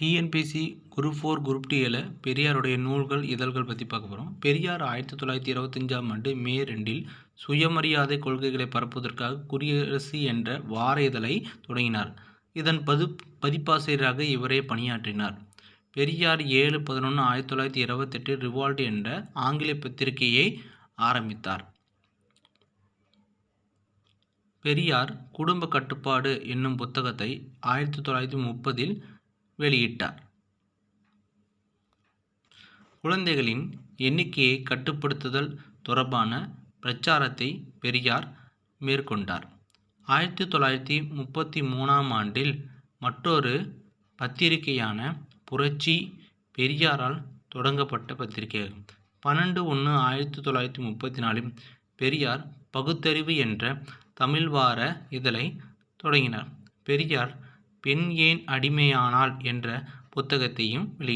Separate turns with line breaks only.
TNPSC group four group டியில் பெரியாருடைய நூல்கள் இதழ்கள் பற்றி பார்க்க போகிறோம் பெரியார் ஆயிரத்தி தொள்ளாயிரத்தி இருபத்தஞ்சாம் ஆண்டு மே ரெண்டில் சுயமரியாதை கொள்கைகளை பரப்புவதற்காக குடியரசு என்ற வார இதழை தொடங்கினார். இதன் பது பதிப்பாசிரியராக இவரே பணியாற்றினார். பெரியார் ஏழு பதினொன்று ஆயிரத்தி தொள்ளாயிரத்தி இருபத்தெட்டு ரிவால்ட் என்ற ஆங்கில பத்திரிகையை ஆரம்பித்தார். பெரியார் குடும்ப கட்டுப்பாடு என்னும் புத்தகத்தை ஆயிரத்தி தொள்ளாயிரத்தி முப்பதில் வெளியிட்டார். குழந்தைகளின் எண்ணிக்கையை கட்டுப்படுத்துதல் தொடர்பான பிரச்சாரத்தை பெரியார் மேற்கொண்டார். ஆயிரத்தி தொள்ளாயிரத்தி முப்பத்தி மூணாம் ஆண்டில் மற்றொரு பத்திரிகையான புரட்சி பெரியாரால் தொடங்கப்பட்ட பத்திரிகை. பன்னெண்டு ஒன்று ஆயிரத்தி தொள்ளாயிரத்தி முப்பத்தி நாலில் பெரியார் பகுத்தறிவு என்ற தமிழ் வார இதழை தொடங்கினார். பெரியார் பெண் ஏன் அடிமையானாள்? என்ற புத்தகத்தையும் வெளியிட்டார்